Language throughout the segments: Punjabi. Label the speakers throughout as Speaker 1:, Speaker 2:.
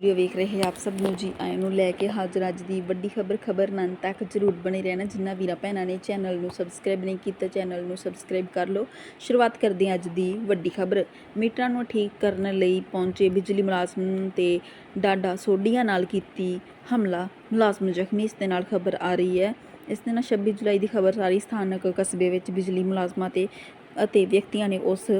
Speaker 1: ਵੀਡੀਓ ਵੇਖ ਰਹੇ ਆਪ ਸਭ ਨੂੰ ਜੀ, ਆਇਆਂ ਨੂੰ ਲੈ ਕੇ ਹਾਜ਼ਰ ਅੱਜ ਦੀ ਵੱਡੀ ਖਬਰ ਖਬਰ ਨੰਨ ਤੱਕ ਜਰੂਰ ਬਣੇ ਰਹਿਣਾ ਜਿੰਨਾ ਵੀਰਾਂ ਭੈਣਾਂ ਨੇ ਚੈਨਲ ਨੂੰ ਸਬਸਕ੍ਰਾਈਬ ਨਹੀਂ ਕੀਤਾ, ਚੈਨਲ ਨੂੰ ਸਬਸਕ੍ਰਾਈਬ ਕਰ ਲਓ। ਸ਼ੁਰੂਆਤ ਕਰਦੇ ਹਾਂ ਅੱਜ ਦੀ ਵੱਡੀ ਖਬਰ। ਮੀਟਰਾਂ ਨੂੰ ਠੀਕ ਕਰਨ ਲਈ ਪਹੁੰਚੇ ਬਿਜਲੀ ਮੁਲਾਜ਼ਮ ਤੇ ਡਾਡਾ ਸੋਡੀਆਂ ਨਾਲ ਕੀਤੀ ਹਮਲਾ। ਮੁਲਾਜ਼ਮ ਜ਼ਖਮੀ, ਇਸ ਦੇ ਨਾਲ ਖਬਰ ਆ ਰਹੀ ਹੈ। ਇਸ ਦੇ ਨਾਲ 26 ਜੁਲਾਈ ਦੀ ਖਬਰ ਸਾਰੀ ਸਥਾਨਕ ਕਸਬੇ ਵਿੱਚ ਬਿਜਲੀ ਮੁਲਾਜ਼ਮਾਂ ਤੇ ਅਤੇ ਵਿਅਕਤੀਆਂ ਨੇ ਉਸ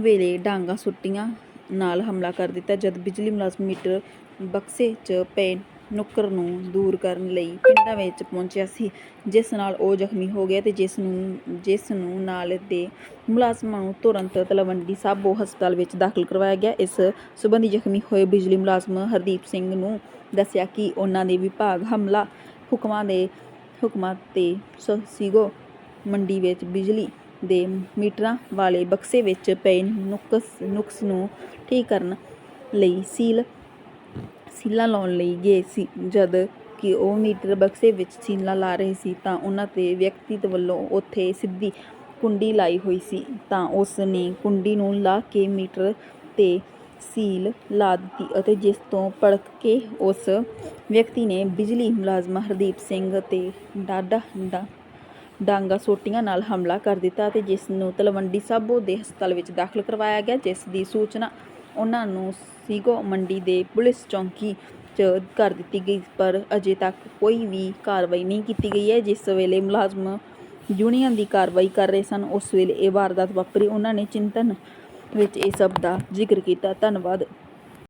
Speaker 1: ਵੇਲੇ ਡਾਂਗਾ ਸੁੱਟੀਆਂ। ਨਾਲ ਹਮਲਾ ਕਰ ਦਿੱਤਾ, ਜਦ ਬਿਜਲੀ ਮੁਲਾਜ਼ਮ ਮੀਟਰ ਬਕਸੇ 'ਚ ਪਏ ਨੁੱਕਰ ਨੂੰ ਦੂਰ ਕਰਨ ਲਈ ਪਿੰਡਾਂ ਵਿੱਚ ਪਹੁੰਚਿਆ ਸੀ, ਜਿਸ ਨਾਲ ਉਹ ਜ਼ਖਮੀ ਹੋ ਗਿਆ ਤੇ ਜਿਸ ਨੂੰ ਜਿਸ ਨੂੰ ਨਾਲ ਦੇ ਮੁਲਾਜ਼ਮਾਂ ਨੂੰ ਤੁਰੰਤ ਤਲਵੰਡੀ ਸਾਬੋ ਹਸਪਤਾਲ ਵਿੱਚ ਦਾਖਲ ਕਰਵਾਇਆ ਗਿਆ। ਇਸ ਸਬੰਧੀ ਜ਼ਖਮੀ ਹੋਏ ਬਿਜਲੀ ਮੁਲਾਜ਼ਮ ਹਰਦੀਪ ਸਿੰਘ ਨੂੰ ਦੱਸਿਆ ਕਿ ਉਹਨਾਂ ਦੇ ਵਿਭਾਗ ਹਮਲਾ ਹੁਕਮਾਂ ਦੇ, ਹੁਕਮਾਂ ਤੇ ਸ- ਸੀਗੋ ਮੰਡੀ ਵਿੱਚ ਬਿਜਲੀ ਦੇ ਮੀਟਰਾਂ ਵਾਲੇ ਬਕਸੇ ਵਿੱਚ ਪਏ ਨੁਕਸ ਨੁਕਸ ਨੂੰ ਠੀਕ ਕਰਨ ਲਈ ਸੀਲ, ਸੀਲਾਂ ਲਾਉਣ ਲਈ ਗਏ ਸੀ। ਜਦ ਕਿ ਉਹ ਮੀਟਰ ਬਕਸੇ ਵਿੱਚ ਸੀਲਾਂ ਲਾ ਰਹੇ ਸੀ ਤਾਂ ਉਹਨਾਂ ਤੇ ਵਿਅਕਤੀ ਵੱਲੋਂ ਉੱਥੇ ਸਿੱਧੀ ਕੁੰਡੀ ਲਾਈ ਹੋਈ ਸੀ। ਤਾਂ ਉਸ ਨੇ ਕੁੰਡੀ ਨੂੰ ਲਾ ਕੇ ਮੀਟਰ ਤੇ ਸੀਲ ਲਾ ਦਿੱਤੀ ਅਤੇ ਜਿਸ ਤੋਂ ਭੜਕ ਕੇ ਉਸ ਵਿਅਕਤੀ ਨੇ ਬਿਜਲੀ ਮੁਲਾਜ਼ਮ ਹਰਦੀਪ ਸਿੰਘ ਤੇ ਡਾਡਾ ਡਾ ਡਾਂਗਾ ਸੋਟੀਆਂ ਨਾਲ ਹਮਲਾ ਕਰ ਦਿੱਤਾ ਅਤੇ ਜਿਸ ਨੂੰ ਤਲਵੰਡੀ ਸਾਬੋ ਦੇ ਹਸਪਤਾਲ ਵਿੱਚ ਦਾਖਲ ਕਰਵਾਇਆ ਗਿਆ, ਜਿਸ ਦੀ ਸੂਚਨਾ ਉਹਨਾਂ ਨੂੰ ਸੀਗੋ ਮੰਡੀ ਦੇ ਪੁਲਿਸ ਚੌਂਕੀ 'ਚ ਕਰ ਦਿੱਤੀ ਗਈ, ਪਰ ਅਜੇ ਤੱਕ ਕੋਈ ਵੀ ਕਾਰਵਾਈ ਨਹੀਂ ਕੀਤੀ ਗਈ ਹੈ। ਜਿਸ ਵੇਲੇ ਮੁਲਾਜ਼ਮ ਯੂਨੀਅਨ ਦੀ ਕਾਰਵਾਈ ਕਰ ਰਹੇ ਸਨ, ਉਸ ਵੇਲੇ ਇਹ ਵਾਰਦਾਤ ਵਾਪਰੀ। ਉਹਨਾਂ ਨੇ ਚਿੰਤਨ ਵਿੱਚ ਇਹ ਸਭ ਦਾ ਜ਼ਿਕਰ ਕੀਤਾ। ਧੰਨਵਾਦ।